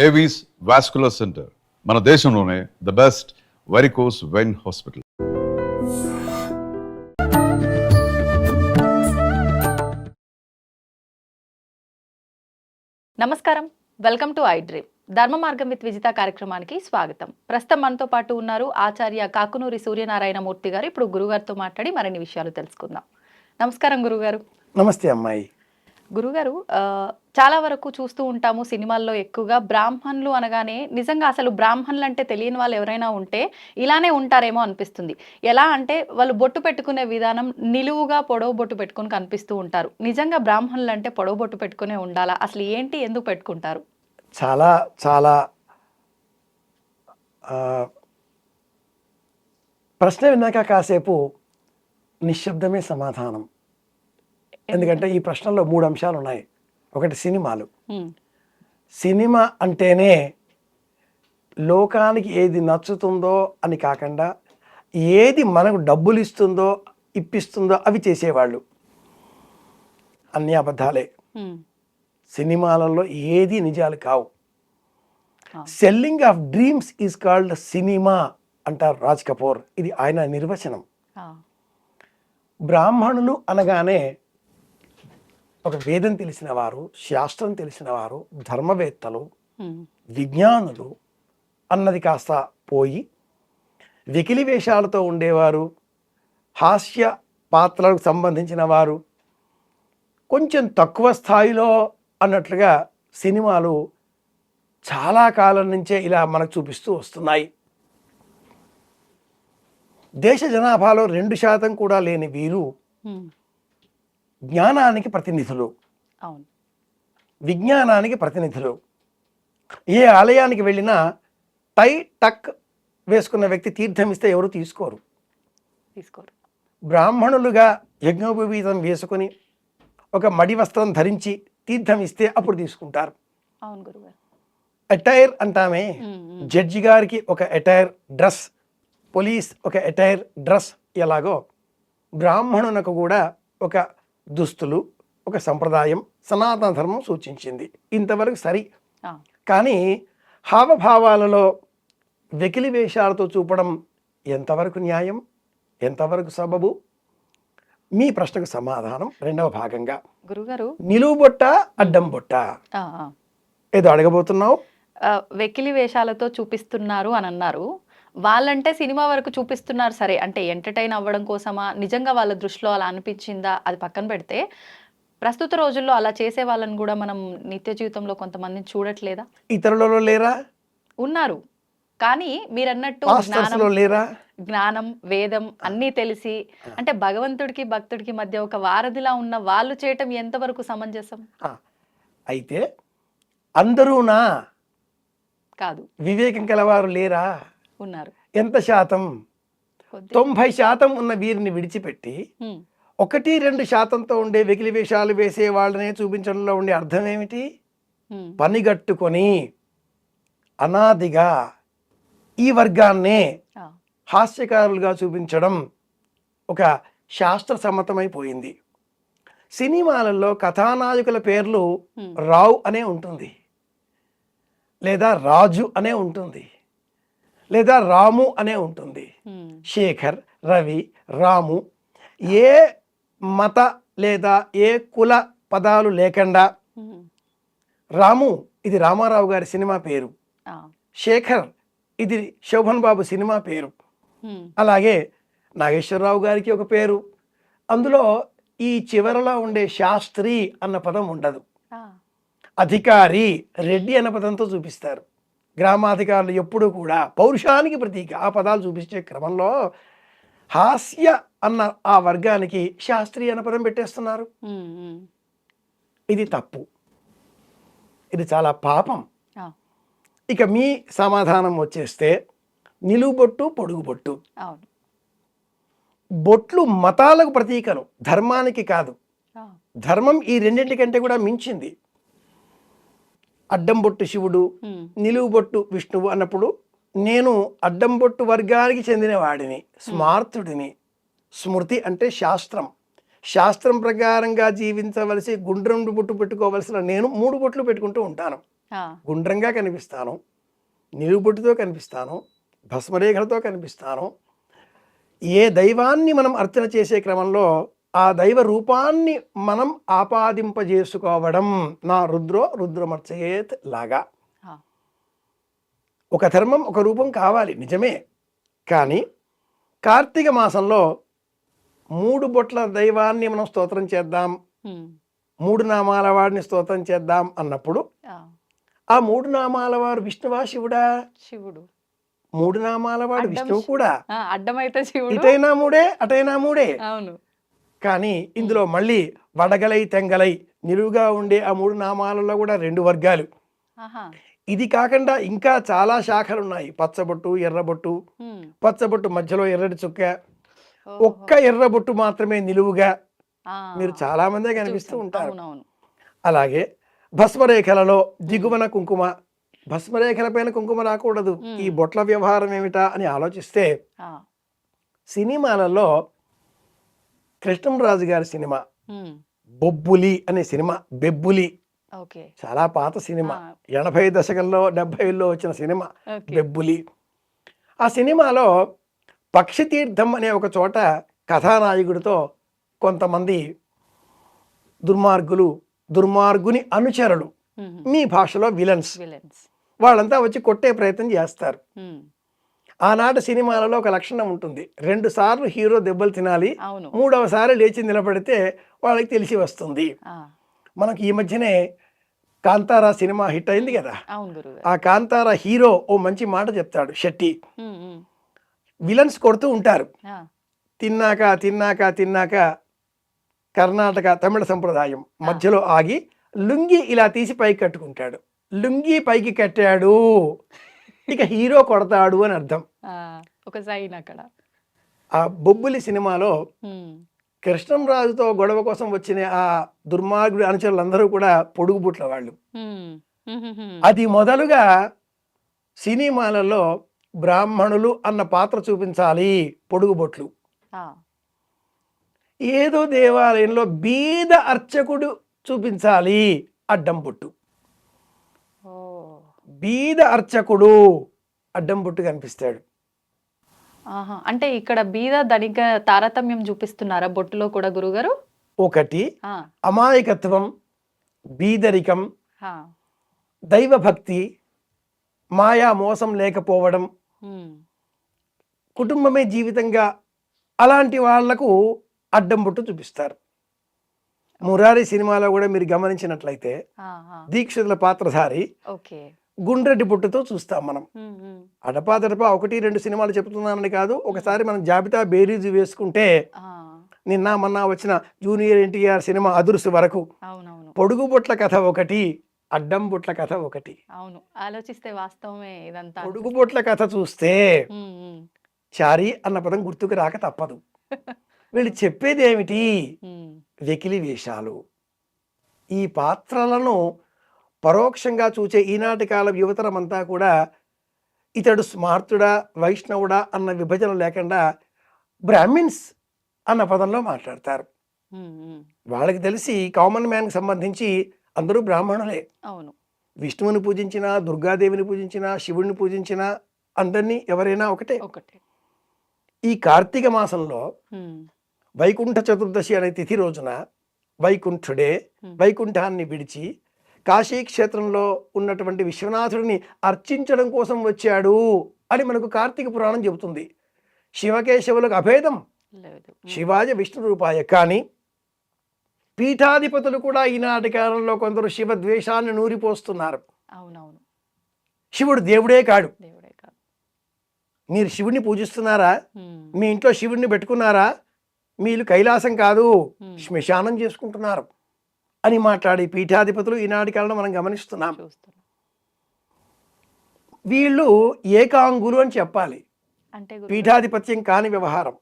Avis vascular centre మన దేశంలోనే the best varicose vein hospital నమస్కారం. వెల్కమ్ టు ఐ డ్రీమ్ ధర్మ మార్గం విత్ విజిత కార్యక్రమానికి స్వాగతం. ప్రస్తుతం మనతో పాటు ఉన్నారు ఆచార్య కాకునూరి సూర్యనారాయణ మూర్తి గారు. ఇప్పుడు గురుగారితో మాట్లాడి మరిన్ని విషయాలు తెలుసుకుందాం. నమస్కారం గురుగారు. నమస్తే అమ్మాయి. గురుగారు చాలా వరకు చూస్తూ ఉంటాము సినిమాల్లో ఎక్కువగా బ్రాహ్మణులు అనగానే నిజంగా అసలు బ్రాహ్మణులు అంటే తెలియని వాళ్ళు ఎవరైనా ఉంటే ఇలానే ఉంటారేమో అనిపిస్తుంది. ఎలా అంటే వాళ్ళు బొట్టు పెట్టుకునే విధానం నిలువుగా పొడవు బొట్టు పెట్టుకుని కనిపిస్తూ ఉంటారు. నిజంగా బ్రాహ్మణులు అంటే పొడవు బొట్టు పెట్టుకునే ఉండాలా? అసలు ఏంటి ఎందుకు పెట్టుకుంటారు? చాలా చాలా ప్రశ్న విన్నాక కాసేపు నిశ్శబ్దమే సమాధానం. ఎందుకంటే ఈ ప్రశ్నలో మూడు అంశాలు ఉన్నాయి. ఒకటి సినిమాలు. సినిమా అంటేనే లోకానికి ఏది నచ్చుతుందో అని కాకుండా ఏది మనకు డబ్బులు ఇస్తుందో ఇప్పిస్తుందో అవి చేసేవాళ్ళు. అన్ని అబద్ధాలే. సినిమాలలో ఏది నిజాలు కావు. Selling of dreams is called cinema అంటారు రాజ్ కపూర్. ఇది ఆయన నిర్వచనం. బ్రాహ్మణులు అనగానే ఒక వేదం తెలిసిన వారు శాస్త్రం తెలిసిన వారు ధర్మవేత్తలు విజ్ఞానులు అన్నది కాస్త పోయి వెకిలి వేషాలతో ఉండేవారు హాస్య పాత్రలకు సంబంధించిన వారు కొంచెం తక్కువ స్థాయిలో అన్నట్లుగా సినిమాలు చాలా కాలం నుంచే ఇలా మనకు చూపిస్తూ వస్తున్నాయి. దేశ జనాభాలో రెండు శాతం కూడా లేని వీరు జ్ఞానానికి ప్రతినిధులు. అవును. విజ్ఞానానికి ప్రతినిధులు. ఏ ఆలయానికి వెళ్ళినా టై టక్ వేసుకున్న వ్యక్తి తీర్థం ఇస్తే ఎవరు తీసుకోరు. తీసుకోరు. బ్రాహ్మణులుగా యజ్ఞోపవీతం వేసుకొని ఒక మడి వస్త్రం ధరించి తీర్థం ఇస్తే అప్పుడు తీసుకుంటారు. అవును గురుగారు. అటైర్ అంటామే. జడ్జి గారికి ఒక అటైర్ డ్రెస్ పోలీస్ ఒక అటైర్ డ్రెస్ ఎలాగో. బ్రాహ్మణునకు కూడా ఒక దుస్తులు ఒక సంప్రదాయం సనాతన ధర్మం సూచించింది. ఇంతవరకు సరి. కానీ హావభావాలలో వెకిలి వేషాలతో చూపడం ఎంతవరకు న్యాయం? ఎంతవరకు సబబు? మీ ప్రశ్నకు సమాధానం రెండవ భాగంగా. గురుగారు. నిలువు బొట్ట అడ్డం బొట్ట. ఏదో అడగబోతున్నావు? వెకిలి వేషాలతో చూపిస్తున్నారు అని అన్నారు వాళ్ళంటే సినిమా వరకు చూపిస్తున్నారు సరే అంటే ఎంటర్టైన్ అవ్వడం కోసమా? నిజంగా వాళ్ళ దృష్టిలో అలా అనిపించిందా? అది పక్కన పెడితే ప్రస్తుత రోజుల్లో అలా చేసే వాళ్ళని కూడా మనం నిత్య జీవితంలో కొంతమందిని చూడట్లేదా? ఇతరులలో లేరా? ఉన్నారు. కానీ మీరన్నట్టు జ్ఞానం లేరా? జ్ఞానం వేదం అన్నీ తెలిసి అంటే భగవంతుడికి భక్తుడికి మధ్య ఒక వారధిలా ఉన్న వాళ్ళు చేయటం ఎంతవరకు సమంజసం? అయితే అందరూనా? కాదు. వివేకం కలవారు లేరా? ఉన్నారు ఎంత శాతం? తొంభై శాతం ఉన్న వీరిని విడిచిపెట్టి ఒకటి రెండు శాతంతో ఉండే వెకిలి వేషాలు వేసే వాళ్ళనే చూపించడంలో ఉండే అర్థం ఏమిటి? పనిగట్టుకొని అనాదిగా ఈ వర్గాన్నే హాస్యకారులుగా చూపించడం ఒక శాస్త్ర సమ్మతమైపోయింది సినిమాలలో కథానాయకుల పేర్లు రావు అనే ఉంటుంది. లేదా రాజు అనే ఉంటుంది. లేదా రాము అనే ఉంటుంది. శేఖర్ రవి రాము ఏ మత లేదా ఏ కుల పదాలు లేకుండా రాము ఇది రామారావు గారి సినిమా పేరు. శేఖర్ ఇది శోభన్ బాబు సినిమా పేరు. అలాగే నాగేశ్వరరావు గారికి ఒక పేరు. అందులో ఈ చివరలో ఉండే శాస్త్రి అన్న పదం ఉండదు. అధికారి రెడ్డి అన్న పదంతో చూపిస్తారు. గ్రామాధికారులు ఎప్పుడూ కూడా పౌరుషానికి ప్రతీక ఆ పదాలు చూపించే క్రమంలో హాస్య అన్న ఆ వర్గానికి శాస్త్రి అన్న పదం పెట్టేస్తున్నారు. ఇది తప్పు. ఇది చాలా పాపం. ఇక మీ సమాధానం వచ్చేస్తే నిలువు బొట్టు పొడుగు బొట్టు అవును. బొట్లు మతాలకు ప్రతీకలు ధర్మానికి కాదు. ధర్మం ఈ రెండింటికంటే కూడా మించింది. అడ్డం బొట్టు శివుడు నిలువు బొట్టు విష్ణువు అన్నప్పుడు నేను అడ్డం బొట్టు వర్గానికి చెందిన వాడిని స్మార్తుడిని. స్మృతి అంటే శాస్త్రం. శాస్త్రం ప్రకారంగా జీవించవలసి గుండ్రం బొట్టు పెట్టుకోవలసిన నేను మూడు బొట్లు పెట్టుకుంటూ ఉంటాను. గుండ్రంగా కనిపిస్తాను నిలుబొట్టుతో కనిపిస్తాను భస్మరేఖలతో కనిపిస్తాను. ఏ దైవాన్ని మనం అర్చన చేసే క్రమంలో ఆ దైవ రూపాన్ని మనం ఆపాదింపజేసుకోవడం నా రుద్రో రుద్రమర్చయేత్ లాగా. ఒక ధర్మం ఒక రూపం కావాలి నిజమే. కానీ కార్తీక మాసంలో మూడు బొట్ల దైవాన్ని మనం స్తోత్రం చేద్దాం మూడు నామాల వాడిని స్తోత్రం చేద్దాం అన్నప్పుడు ఆ, మూడు నామాల వారు విష్ణువా శివుడా? శివుడు. మూడు నామాల వాడు విష్ణువు కూడా. అడ్డమైతే శివుడు. ఇటైనా మూడే అటైనా మూడే. అవును. కానీ ఇందులో మళ్ళీ వడగలై తెంగలై నిలువుగా ఉండే ఆ మూడు నామాలలో కూడా రెండు వర్గాలు. ఇది కాకుండా ఇంకా చాలా శాఖలు ఉన్నాయి పచ్చబొట్టు ఎర్రబొట్టు. పచ్చబొట్టు మధ్యలో ఎర్రటి చుక్క. ఒక్క ఎర్రబొట్టు మాత్రమే నిలువుగా మీరు చాలా మందే కనిపిస్తూ. ఉంటారు. అలాగే భస్మరేఖలలో దిగువన కుంకుమ. భస్మరేఖల పైన కుంకుమ రాకూడదు. ఈ. బొట్ల వ్యవహారం ఏమిటా అని ఆలోచిస్తే సినిమాలలో కృష్ణంరాజు గారి సినిమా. బొబ్బులి అనే సినిమా. బెబ్బులి. చాలా పాత సినిమా. ఎనభై దశకంలో డెబ్బైలో వచ్చిన సినిమా. బెబ్బులి. ఆ సినిమాలో పక్షితీర్థం అనే ఒక చోట కథానాయకుడితో కొంతమంది దుర్మార్గులు దుర్మార్గుని అనుచరులు. మీ భాషలో విలన్స్. వాళ్ళంతా వచ్చి కొట్టే ప్రయత్నం చేస్తారు. ఆనాటి సినిమాలలో ఒక లక్షణం ఉంటుంది. రెండు సార్లు హీరో దెబ్బలు తినాలి. మూడవసారి లేచి నిలబడితే వాళ్ళకి తెలిసి వస్తుంది. మనకి ఈ మధ్యనే కాంతారా సినిమా హిట్ అయింది కదా? ఆ కాంతారా హీరో ఓ మంచి మాట చెప్తాడు షెట్టి విలన్స్ కొడుతూ ఉంటారు. తిన్నాక తిన్నాక తిన్నాక కర్ణాటక తమిళ సంప్రదాయం మధ్యలో ఆగి లుంగి ఇలా తీసి పైకి కట్టుకుంటాడు. లుంగి పైకి కట్టాడు. ఇక హీరో కొడతాడు అని అర్థం. ఒక సైన్ అక్కడ. ఆ బొబ్బులి సినిమాలో కృష్ణంరాజుతో గొడవ కోసం వచ్చిన ఆ దుర్మార్గుడు అనుచరులందరూ కూడా పొడుగు బుట్ల వాళ్ళు అది మొదలుగా సినిమాలలో బ్రాహ్మణులు అన్న పాత్ర చూపించాలి పొడుగు బొట్లు ఆ, ఏదో దేవాలయంలో బీద అర్చకుడు చూపించాలి అడ్డం బొట్టు బీద అర్చకుడు అడ్డం బొట్టు కనిపిస్తాడు. అంటే ఇక్కడ బీద ధనిక తారతమ్యం చూపిస్తున్నారా బొట్టులో కూడా గురుగారు? ఒకటి అమాయకత్వం బీదరికం దైవభక్తి మాయా మోసం లేకపోవడం. కుటుంబమే జీవితంగా అలాంటి వాళ్ళకు అడ్డం బొట్టు చూపిస్తారు. మురారి సినిమాలో కూడా మీరు గమనించినట్లయితే దీక్షితుల పాత్రధారి ఓకే గుండ్రటి బొట్టుతో చూస్తాం మనం. అడపాదడపా ఒకటి రెండు సినిమాలు చెప్తున్నానని కాదు. ఒకసారి మనం జాబితా బేరీజు వేసుకుంటే నిన్న మొన్న వచ్చిన జూనియర్ ఎన్టీఆర్ సినిమా అదురుసు వరకు పొడుగు బొట్ల కథ ఒకటి అడ్డం బొట్ల కథ ఒకటి. అవును. ఆలోచిస్తే వాస్తవమే ఇదంతా. పొడుగు బొట్ల కథ చూస్తే చారి అన్న పదం గుర్తుకు రాక తప్పదు. వీళ్ళు చెప్పేది ఏమిటి వెకిలి వేషాలు. ఈ పాత్రలను పరోక్షంగా చూచే ఈనాటి కాలం యువతరం అంతా కూడా ఇతడు స్మార్తుడా వైష్ణవుడా అన్న విభజన లేకుండా బ్రాహ్మిన్స్ అన్న పదంలో మాట్లాడతారు. వాళ్ళకి తెలిసి కామన్ మ్యాన్కి సంబంధించి అందరూ బ్రాహ్మణులే. అవును. విష్ణువుని పూజించినా దుర్గాదేవిని పూజించినా శివుడిని పూజించినా అందరినీ ఎవరైనా ఒకటే. ఒకటే. ఈ కార్తీక మాసంలో వైకుంఠ చతుర్దశి అనే తిథి రోజున వైకుంఠుడే. వైకుంఠాన్ని విడిచి కాశీ క్షేత్రంలో ఉన్నటువంటి విశ్వనాథుడిని అర్చించడం కోసం వచ్చాడు అని మనకు కార్తీక పురాణం చెబుతుంది. శివకేశవులకు అభేదం. శివాయ విష్ణు రూపాయ. కానీ పీఠాధిపతులు కూడా ఈనాటి కాలంలో కొందరు శివ ద్వేషాన్ని నూరిపోస్తున్నారు. అవునవును. శివుడు దేవుడే కాడు. దేవుడే కాదు మీరు శివుడిని పూజిస్తున్నారా? మీ ఇంట్లో శివుడిని పెట్టుకున్నారా? మీరు కైలాసం కాదు. శ్మశానం చేసుకుంటున్నారు. అని మాట్లాడి పీఠాధిపతులు ఈనాటి కాలంలో మనం గమనిస్తున్నాం. వీళ్ళు ఏకాంగులు అని చెప్పాలి. అంటే పీఠాధిపత్యం కాని వ్యవహారం.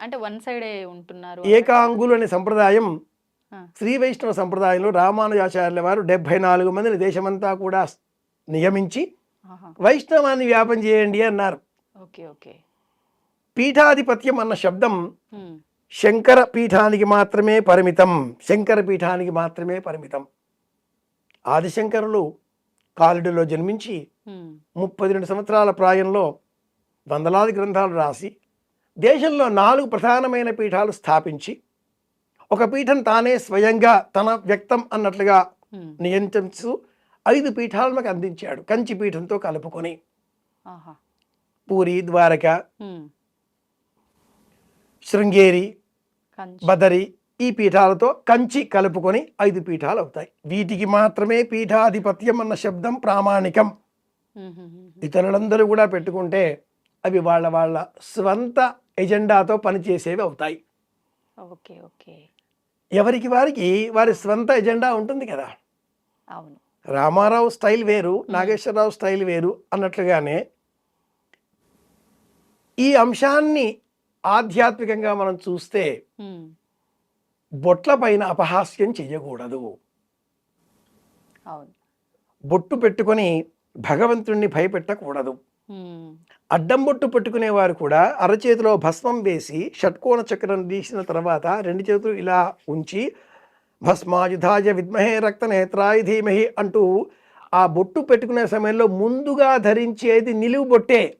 అంటే వన్ సైడే ఉంటున్నారు. ఏకాంగులు అనే సంప్రదాయం. శ్రీ వైష్ణవ సంప్రదాయంలో రామానుజాచార్యుల వారు డెబ్బై నాలుగు మందిని దేశమంతా కూడా నియమించి వైష్ణవాన్ని వ్యాపం చేయండి అన్నారు. పీఠాధిపత్యం అన్న శబ్దం శంకర పీఠానికి మాత్రమే పరిమితం. శంకర పీఠానికి మాత్రమే పరిమితం. ఆదిశంకరులు కాలుడిలో జన్మించి ఉమ్, ముప్పది రెండు సంవత్సరాల ప్రాయంలో వందలాది గ్రంథాలు రాసి దేశంలో నాలుగు ప్రధానమైన పీఠాలు స్థాపించి ఒక పీఠం తానే స్వయంగా తన వ్యక్తం అన్నట్లుగా నియంత్రిస్తూ ఐదు పీఠాలను మాకు అందించాడు. కంచి పీఠంతో కలుపుకొని. పూరి ద్వారక శృంగేరి. బదరి ఈ పీఠాలతో కంచి కలుపుకొని ఐదు పీఠాలు అవుతాయి వీటికి మాత్రమే పీఠాధిపత్యం అన్న శబ్దం ప్రామాణికం. ఇతరులందరూ కూడా పెట్టుకుంటే అవి వాళ్ళ వాళ్ళ స్వంత ఎజెండాతో పనిచేసేవి అవుతాయి. Okay okay. ఎవరికి వారికి వారి స్వంత ఎజెండా ఉంటుంది కదా. అవును. రామారావు స్టైల్ వేరు నాగేశ్వరరావు స్టైల్ వేరు అన్నట్లుగానే ఈ అంశాన్ని ఆధ్యాత్మికంగా మనం చూస్తే బొట్ల పైన అపహాస్యం చేయకూడదు బొట్టు పెట్టుకొని భగవంతుణ్ణి భయపెట్టకూడదు. అడ్డం బొట్టు పెట్టుకునేవారు కూడా అరచేతిలో భస్మం వేసి షట్కోణ చక్రం తీసిన తర్వాత రెండు చేతులు ఇలా ఉంచి భస్మాయుధాయ విద్మహే రక్త నేత్రాయ ధీమహి అంటూ ఆ బొట్టు పెట్టుకునే సమయంలో ముందుగా ధరించేది నిలువు బొట్టే.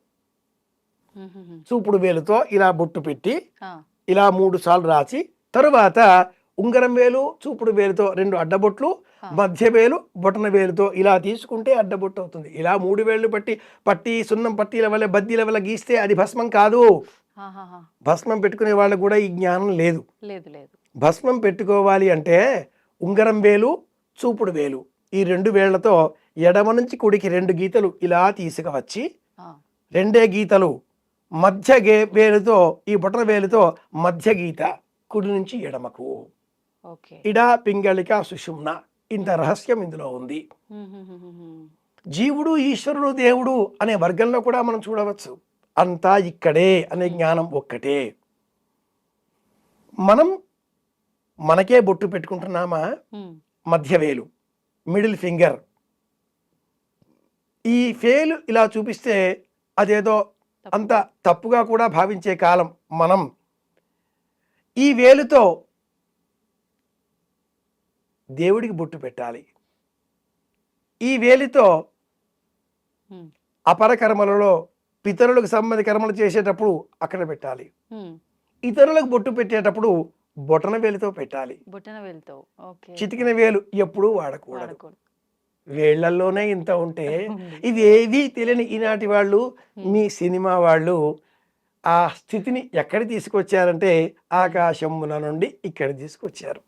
చూపుడు వేలుతో ఇలా బొట్టు పెట్టి ఇలా మూడు సార్లు రాసి తరువాత ఉంగరం వేలు చూపుడు వేలుతో రెండు అడ్డబొట్లు. మధ్య వేలు బొటన వేలుతో ఇలా తీసుకుంటే అడ్డబొట్టు అవుతుంది. ఇలా మూడు వేళ్ళు పట్టి పట్టి సున్నం పట్టీల వల్ల బద్దీల వల్ల గీస్తే అది భస్మం కాదు. భస్మం పెట్టుకునే వాళ్ళకు కూడా ఈ జ్ఞానం లేదు. లేదు లేదు. భస్మం పెట్టుకోవాలి అంటే ఉంగరం వేలు చూపుడు వేలు ఈ రెండు వేళ్ళతో ఎడమ నుంచి కుడికి రెండు గీతలు ఇలా తీసుకువచ్చి రెండే గీతలు మధ్య గే వేలుతో ఈ బొటన వేలుతో మధ్య గీత కుడి నుంచి ఎడమకు. ఇడా పింగళిక సుషుమ్న ఇంత రహస్యం ఇందులో ఉంది. జీవుడు ఈశ్వరుడు దేవుడు అనే వర్గంలో కూడా మనం చూడవచ్చు. అంతా ఇక్కడే అనే జ్ఞానం ఒక్కటే. మనం మనకే బొట్టు పెట్టుకుంటున్నామా? ఉమ్, మధ్య వేలు మిడిల్ ఫింగర్. ఈ ఫేలు ఇలా చూపిస్తే అదేదో. అంత తప్పుగా కూడా భావించే కాలం మనం. ఈ వేలుతో దేవుడికి బొట్టు పెట్టాలి. ఈ వేలితో ఉమ్, అపర కర్మలలో పితరులకు సంబంధి కర్మలు చేసేటప్పుడు అక్కడ పెట్టాలి. ఇతరులకు బొట్టు పెట్టేటప్పుడు బొటన వేలితో పెట్టాలి. చిటికిన వేలు ఎప్పుడూ వాడకూడదు. వేళ్ళలోనే ఇంత ఉంటే ఉంది. ఇవేవి తెలియని ఈనాటి వాళ్ళు మీ సినిమా వాళ్ళు ఆ స్థితిని ఎక్కడ తీసుకొచ్చారంటే ఆకాశమున నుండి ఇక్కడ తీసుకొచ్చారు.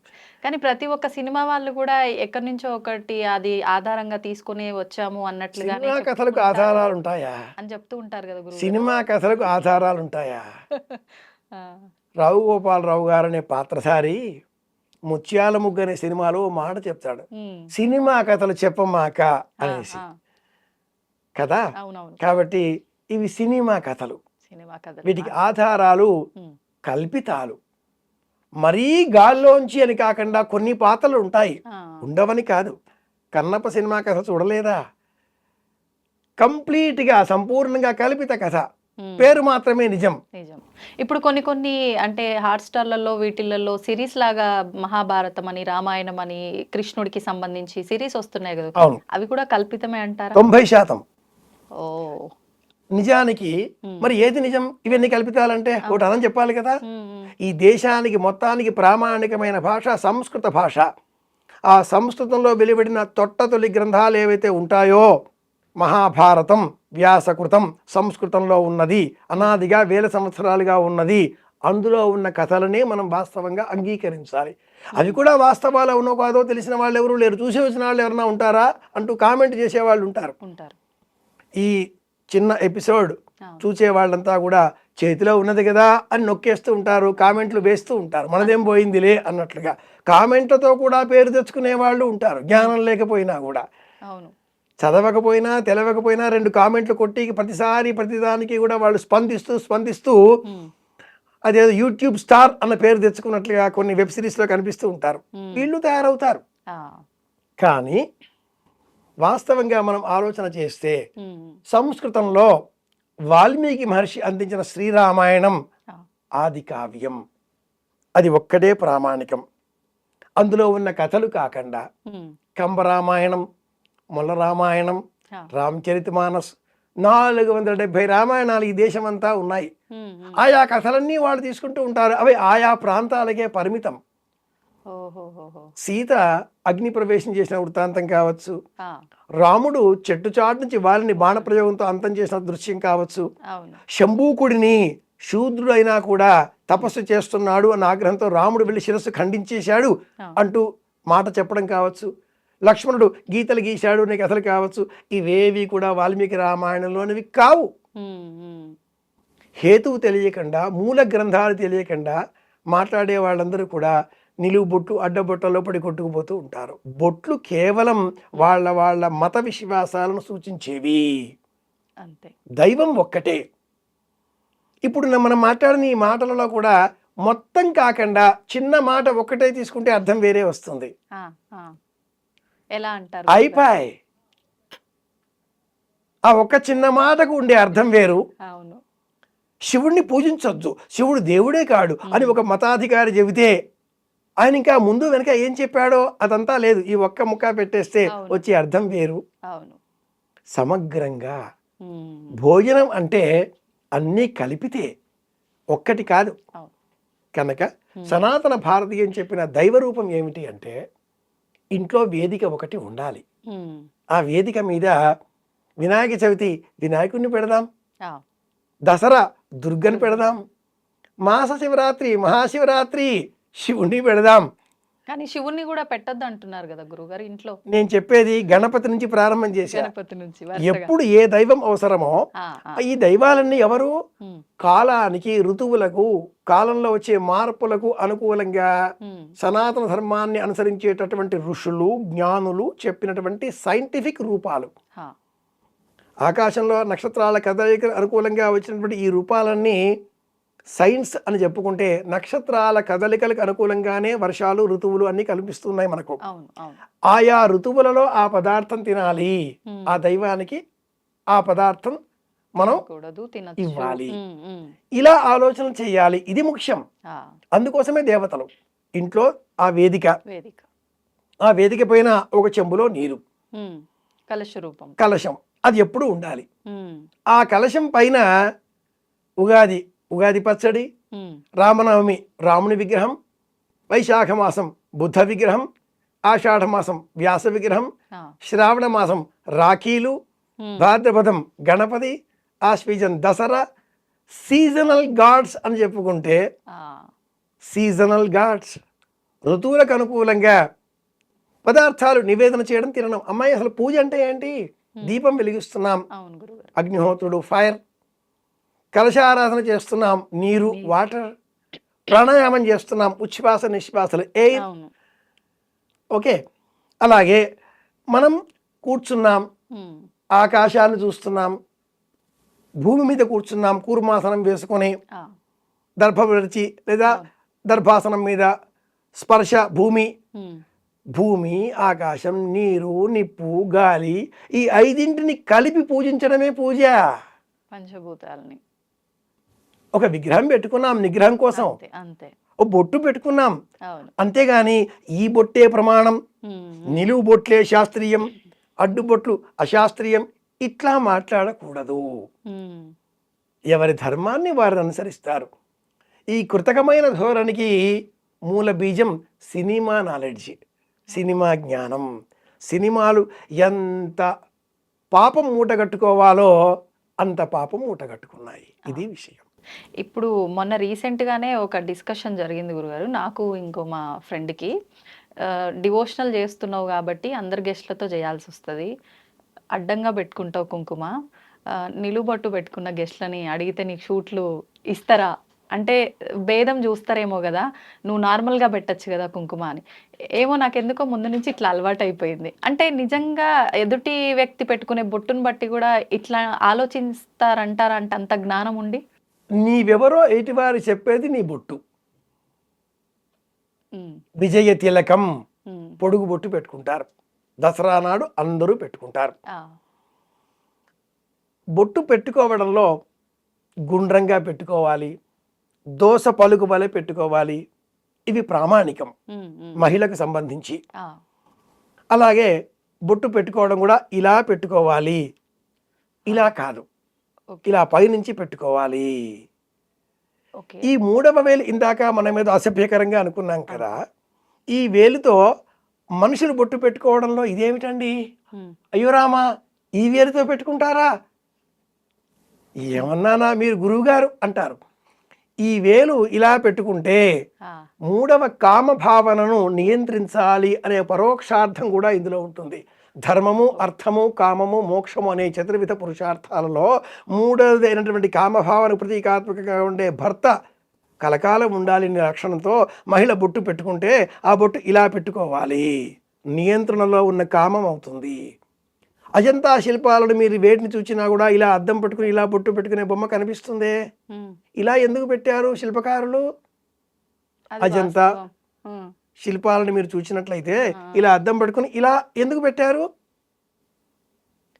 కానీ ప్రతి ఒక్క సినిమా వాళ్ళు కూడా ఎక్కడి నుంచో ఒకటి అది ఆధారంగా తీసుకుని వచ్చాము అన్నట్లుగానే సినిమా కథలకు ఆధారాలు ఉంటాయా అని చెప్తూ ఉంటారు కదా సినిమా కథలకు ఆధారాలు ఉంటాయా రావు గోపాలరావు గారు అనే పాత్రధారి ముత్యాల ముగ్గు అనే సినిమాలో మాట చెప్తాడు. సినిమా కథలు చెప్పమాక అనేసి. కదా? కాబట్టి ఇవి సినిమా కథలు. వీటికి ఆధారాలు కల్పితాలు. మరీ గాల్లోంచి అని కాకుండా కొన్ని పాత్రలు ఉంటాయి. ఉండవని కాదు. కన్నప్ప సినిమా కథ చూడలేదా? కంప్లీట్గా సంపూర్ణంగా కల్పిత కథ. పేరు మాత్రమే నిజం. నిజం. ఇప్పుడు కొన్ని కొన్ని అంటే హాట్ స్టార్లలో వీటిలలో సిరీస్ లాగా మహాభారతం అని రామాయణం అని కృష్ణుడికి సంబంధించి సిరీస్ వస్తున్నాయి కదా. అవును. అవి కూడా కల్పితమే అంటారా? తొంభై శాతం. ఓ. నిజానికి. మరి ఏది నిజం? ఇవన్నీ కల్పితాలంటే ఒకటి అనం చెప్పాలి కదా. ఈ దేశానికి మొత్తానికి ప్రామాణికమైన భాష సంస్కృత భాష. ఆ సంస్కృతంలో వెలువడిన తొట్టతొలి గ్రంథాలు ఏవైతే ఉంటాయో మహాభారతం వ్యాసకృతం సంస్కృతంలో ఉన్నది అనాదిగా వేల సంవత్సరాలుగా ఉన్నది. అందులో ఉన్న కథలనే మనం వాస్తవంగా అంగీకరించాలి. అవి కూడా వాస్తవాలు అవునో కాదో తెలిసిన వాళ్ళు ఎవరు లేరు. చూసి వచ్చిన వాళ్ళు ఎవరైనా ఉంటారా అంటూ కామెంట్ చేసేవాళ్ళు ఉంటారు. ఉంటారు. ఈ చిన్న ఎపిసోడ్ చూసే వాళ్ళంతా కూడా చేతిలో ఉన్నది కదా అని నొక్కేస్తూ ఉంటారు కామెంట్లు వేస్తూ ఉంటారు. మనదేం పోయిందిలే అన్నట్లుగా. కామెంట్లతో కూడా పేరు తెచ్చుకునే వాళ్ళు ఉంటారు. జ్ఞానం లేకపోయినా కూడా. అవును. చదవకపోయినా తెలవకపోయినా రెండు కామెంట్లు కొట్టి ప్రతిసారి ప్రతిదానికి కూడా వాళ్ళు స్పందిస్తూ స్పందిస్తూ అదేదో యూట్యూబ్ స్టార్ అన్న పేరు తెచ్చుకున్నట్లుగా కొన్ని వెబ్ సిరీస్లో కనిపిస్తూ ఉంటారు. వీళ్ళు తయారవుతారు. కానీ వాస్తవంగా మనం ఆలోచన చేస్తే సంస్కృతంలో వాల్మీకి మహర్షి అందించిన శ్రీరామాయణం ఆది కావ్యం. అది ఒక్కటే ప్రామాణికం. అందులో ఉన్న కథలు కాకుండా కంబరామాయణం మొల్ల రామాయణం ఆ. రామచరితమానస్ నాలుగు వందల డెబ్బై రామాయణాలు ఈ దేశమంతా ఉన్నాయి ఉమ్, ఉమ్. ఆయా కథలన్నీ వాళ్ళు తీసుకుంటూ ఉంటారు అవి ఆయా ప్రాంతాలకే పరిమితం. సీత అగ్ని ప్రవేశం చేసిన వృత్తాంతం కావచ్చు రాముడు చెట్టు చాటు నుంచి వారిని బాణప్రయోగంతో అంతం చేసిన దృశ్యం కావచ్చు శంభూకుడిని శూద్రుడైనా కూడా తపస్సు చేస్తున్నాడు అన్న ఆగ్రహంతో రాముడు వెళ్ళి శిరస్సు ఖండించేశాడు. అంటూ మాట చెప్పడం కావచ్చు లక్ష్మణుడు గీతలు గీశాడు అనే కథలు కావచ్చు. ఇవేవి కూడా వాల్మీకి రామాయణంలోనివి కావు. హేతువు తెలియకుండా మూల గ్రంథాలు తెలియకుండా మాట్లాడే వాళ్ళందరూ కూడా నిలువు బొట్టు అడ్డబొట్టలో పడి కొట్టుకుపోతూ ఉంటారు. బొట్లు కేవలం వాళ్ళ వాళ్ళ మత విశ్వాసాలను సూచించేవి. అంతే. దైవం ఒక్కటే. ఇప్పుడు మనం మాట్లాడిన ఈ మాటలలో కూడా మొత్తం కాకుండా చిన్న మాట ఒక్కటే తీసుకుంటే అర్థం వేరే వస్తుంది. ఎలా అంటారు అయిపోయి. ఆ ఒక్క చిన్న మాటకు ఉండే అర్థం వేరు. అవును. శివుణ్ణి పూజించొద్దు. శివుడు దేవుడే కాడు అని ఒక మతాధికారి చెబితే ఆయన ఇంకా ముందు వెనక ఏం చెప్పాడో అదంతా లేదు. ఈ ఒక్క ముక్క పెట్టేస్తే. వచ్చే అర్థం వేరు. అవును. సమగ్రంగా భోజనం అంటే అన్నీ కలిపితే ఒక్కటి కాదు. కనుక సనాతన భారతీయం చెప్పిన దైవ రూపం ఏమిటి అంటే ఇంట్లో వేదిక ఒకటి ఉండాలి. ఆ వేదిక మీద వినాయక చవితి వినాయకుడిని పెడదాం. దసరా దుర్గని పెడదాం. మాస శివరాత్రి మహాశివరాత్రి శివుణ్ణి పెడదాం. కానీ శివుణ్ణి కూడా పెట్టొద్దు అంటున్నారు కదా గురుగారు ఇంట్లో. నేను చెప్పేది గణపతి నుంచి ప్రారంభం చేశా. గణపతి నుంచి. ఎప్పుడు ఏ దైవం అవసరమో ఈ దైవాలన్నీ ఎవరు? కాలానికి ఋతువులకు కాలంలో వచ్చే మార్పులకు అనుకూలంగా సనాతన ధర్మాన్ని అనుసరించేటటువంటి ఋషులు జ్ఞానులు చెప్పినటువంటి సైంటిఫిక్ రూపాలు. ఆకాశంలో నక్షత్రాల కదలిక అనుకూలంగా వచ్చినటువంటి ఈ రూపాలన్నీ సైన్స్ అని చెప్పుకుంటే నక్షత్రాల కదలికలకు అనుకూలంగానే వర్షాలు ఋతువులు అన్నీ కల్పిస్తున్నాయి మనకు. ఆయా ఋతువులలో ఆ పదార్థం తినాలి. ఆ దైవానికి ఆ పదార్థం మనం ఇవ్వాలి. ఇలా ఆలోచన చేయాలి. ఇది ముఖ్యం. అందుకోసమే దేవతలు ఇంట్లో ఆ వేదిక. వేదిక. ఆ వేదిక పైన ఒక చెంబులో నీరు. కలశ రూపం. కలశం. అది ఎప్పుడూ ఉండాలి. ఆ కలశం పైన ఉగాది ఉగాది పచ్చడి రామనవమి రాముని విగ్రహం వైశాఖ మాసం బుద్ధ విగ్రహం ఆషాఢ మాసం వ్యాస విగ్రహం శ్రావణ మాసం రాఖీలు భాద్రపదం గణపతి ఆశ్వీజం దసరా సీజనల్ గాడ్స్ అని చెప్పుకుంటే సీజనల్ గాడ్స్ ఋతువులకు అనుకూలంగా పదార్థాలు నివేదన చేయడం తినడం. అమ్మాయి అసలు పూజ అంటే ఏంటి? దీపం వెలిగిస్తున్నాం. అగ్నిహోత్రుడు ఫైర్. కలశారాధన చేస్తున్నాం నీరు వాటర్ ప్రాణాయామం చేస్తున్నాం ఉచ్ఛ్వాస నిశ్వాసలు ఎయిర్. అవును. ఓకే. అలాగే మనం కూర్చున్నాం ఆకాశాన్ని చూస్తున్నాం భూమి మీద కూర్చున్నాం కూర్మాసనం వేసుకొని దర్భ విడిచి లేదా దర్భాసనం మీద స్పర్శ భూమి. భూమి ఆకాశం నీరు నిప్పు గాలి ఈ ఐదింటిని కలిపి పూజించడమే పూజ. పంచభూతాలని. ఒక విగ్రహం పెట్టుకున్నాం నిగ్రహం కోసం. అంతే ఓ బొట్టు పెట్టుకున్నాం. అంతేగాని ఈ బొట్టే ప్రమాణం. నిలువు బొట్లే శాస్త్రీయం అడ్డు బొట్లు అశాస్త్రీయం. ఇట్లా మాట్లాడకూడదు. ఎవరి ధర్మాన్ని వారు అనుసరిస్తారు. ఈ కృతకమైన ధోరణికి మూల బీజం సినిమా నాలెడ్జ్ సినిమా జ్ఞానం. సినిమాలు ఎంత పాపం మూటగట్టుకోవాలో అంత పాపం మూటగట్టుకున్నాయి. ఇది విషయం. ఇప్పుడు మొన్న రీసెంట్గానే ఒక డిస్కషన్ జరిగింది గురుగారు. నాకు ఇంకో మా ఫ్రెండ్కి. డివోషనల్ చేస్తున్నావు కాబట్టి అందరు గెస్ట్లతో చేయాల్సి వస్తుంది. అడ్డంగా పెట్టుకుంటావు కుంకుమ. నిలుబట్టు నిలుబొట్టు పెట్టుకున్న గెస్ట్లని అడిగితే నీకు షూట్లు ఇస్తారా? అంటే భేదం చూస్తారేమో కదా. నువ్వు నార్మల్గా పెట్టచ్చు కదా కుంకుమ అని. ఏమో నాకు ఎందుకో ముందు నుంచి ఇట్లా అలవాటు అయిపోయింది అంటే నిజంగా ఎదుటి వ్యక్తి పెట్టుకునే బొట్టును బట్టి కూడా ఇట్లా ఆలోచిస్తారంటారంట అంత జ్ఞానం ఉండి? నీవెవరో ఎటివారు చెప్పేది నీ బొట్టు. విజయ తిలకం పొడుగు బొట్టు పెట్టుకుంటారు. దసరా నాడు అందరూ పెట్టుకుంటారు. బొట్టు పెట్టుకోవడంలో గుండ్రంగా పెట్టుకోవాలి. దోస పలుకు వలె పెట్టుకోవాలి. ఇవి ప్రామాణికం. మహిళకు సంబంధించి. అలాగే బొట్టు పెట్టుకోవడం కూడా ఇలా పెట్టుకోవాలి. ఇలా కాదు. ఇలా పైనుంచి పెట్టుకోవాలి. ఈ మూడవ వేలు ఇందాక మనం ఏదో అసభ్యకరంగా అనుకున్నాం కదా ఈ వేలుతో మనుషులు బొట్టు పెట్టుకోవడంలో ఇదేమిటండి? అయ్యో రామా ఈ వేలుతో పెట్టుకుంటారా? ఏమన్నానా మీరు గురువుగారు అంటారు. ఈ వేలు ఇలా పెట్టుకుంటే మూడవ కామ భావనను నియంత్రించాలి అనే పరోక్షార్థం కూడా ఇందులో ఉంటుంది. ధర్మము అర్థము కామము మోక్షము అనే చతుర్విధ పురుషార్థాలలో మూడవది అయినటువంటి కామభావన ప్రతీకాత్మకంగా ఉండే భర్త కలకాలం ఉండాలి అనే లక్షణంతో మహిళ బొట్టు పెట్టుకుంటే ఆ బొట్టు ఇలా పెట్టుకోవాలి. నియంత్రణలో ఉన్న కామం అవుతుంది. అజంతా శిల్పాలను మీరు వేటిని చూచినా కూడా ఇలా అద్దం పెట్టుకుని ఇలా బొట్టు పెట్టుకునే బొమ్మ కనిపిస్తుందే? ఇలా ఎందుకు పెట్టారు శిల్పకారులు? అజంతా. శిల్పాలను మీరు చూసినట్లయితే ఇలా అద్దం పట్టుకుని ఇలా ఎందుకు పెట్టారు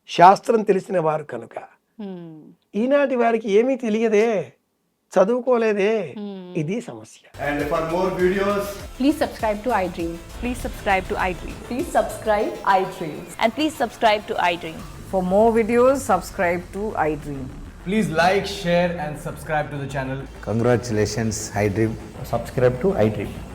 శాస్త్రం తెలిసిన వారు కనుక ఈనాటి వారికి ఏమీ తెలియదే చదువుకోలేదే. ఇది సమస్య And for more videos, Please subscribe to iDream. Please subscribe to iDream. Please subscribe iDream. And please subscribe to iDream. For more videos, subscribe to iDream. please like, share, and subscribe to the channel. Congratulations, iDream. Subscribe to iDream. Subscribe to iDream. So, subscribe to